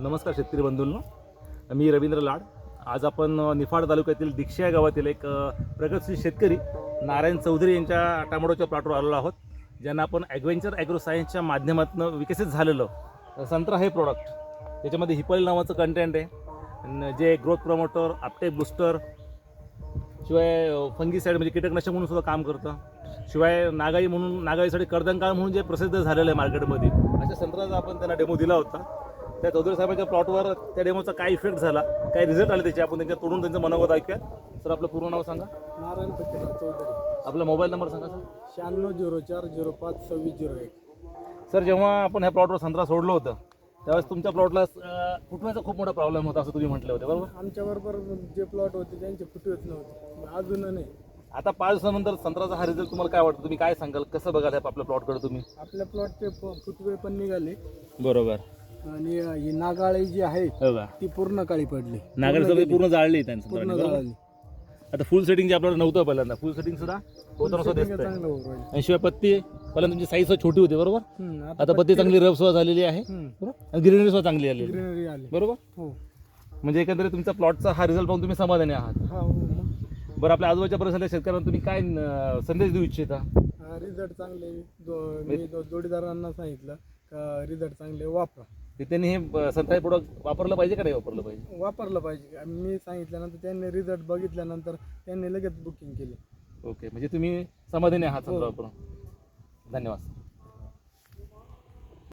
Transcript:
नमस्कार शेतकरी बंधूंनो. मी रवींद्र लाड. आज आपण निफाड तालुक्यातील दीक्षा या गावातील एक प्रगतशील शेतकरी नारायण चौधरी यांच्या टमाटोच्या प्लॉटवर आलेलो आहोत. ज्यांना आपण ॲग्वेंचर ॲग्रो सायन्सच्या माध्यमातून विकसित झालेलं संत्रा हे प्रॉडक्ट त्याच्यामध्ये हिपल नावाचं कंटेंट आहे. जे ग्रोथ प्रमोटर आपटे बुस्टर शिवाय फंगीसाईड म्हणजे कीटकनाशक म्हणून सुद्धा काम करतं. शिवाय नागाई म्हणून नागाईसाठी कर्दनकाळ म्हणून जे प्रसिद्ध झालेलं आहे मार्केटमध्ये अशा संत्र्याचा आपण त्यांना डेमो दिला होता. त्या चौधरी साहेबांच्या प्लॉटवर त्या डेमोचा काय इफेक्ट झाला? काय रिझल्ट आले त्याचे? आपण त्यांच्या तोडून त्यांचं मनोगत ऐकूया. सर आपलं पूर्ण नाव सांगा. नारायण फतेराव चौधरी. आपला मोबाईल नंबर सांगा सर. शहाण्णव झिरो चार झिरो पाच सव्वीस झिरो एक. सर जेव्हा आपण ह्या प्लॉटवर संत्रा सोडलं होतं त्यावेळेस तुमच्या प्लॉटला फुटण्याचा खूप मोठा प्रॉब्लेम होता असं तुम्ही म्हटलं होते बरोबर? आमच्याबरोबर जे प्लॉट होते त्यांचे फुटवेच नव्हते. अजून नाही. आता पाच दिवसानंतर संत्र्याचा हा रिझल्ट तुम्हाला काय वाटतं? तुम्ही काय सांगाल? कसं बघाल ह्या आपल्या प्लॉटकडे तुम्ही? आपल्या प्लॉटचे फुटवे पण निघाले. बरोबर. आणि ही नागाळी जी आहे हो का? ती पूर्ण काळी पडली. नागरिक पूर्ण जाळली त्यांचं पूर्ण बरोबर? जळाली. आता फुल सेटिंग जे आपल्याला नव्हतं पहिल्यांदा. फुल सेटिंग सुद्धा दिसतंय. चांगलं होऊ राहिलं. आणि शिवाय पत्ती पहिल्यांदा तुमची साईज छोटी होती बरोबर? हम्म, आता पत्ती चांगली रफ सुद्धा झालेली आहे हम्म, बरोबर? आणि ग्रीनरी सुद्धा चांगली आलेली. आहे. ग्रीनरी आली. बरोबर? हो. म्हणजे एकंदरीत तुमचा प्लॉटचा हा रिझल्ट पाहून तुम्ही समाधानी आहात. हा हो मग. बरं आपल्या आजूबाजूच्या परिसरातल्या शेतकऱ्यांना तुम्ही काय अं, संदेश देऊ इच्छिता? रिझल्ट चांगले. जो- मी जो- जोडीदारांना सांगितलं का रिझल्ट चांगले वापरा. ते त्यांनी हे संत्रा प्रोडक्ट वापरलं पाहिजे का नाही वापरलं पाहिजे? वापरलं पाहिजे. आणि मी सांगितल्यानंतर त्यांनी रिझल्ट बघितल्यानंतर त्यांनी लगेच बुकिंग केली. ओके म्हणजे तुम्ही समाधानी आहात हो. वापरून. धन्यवाद.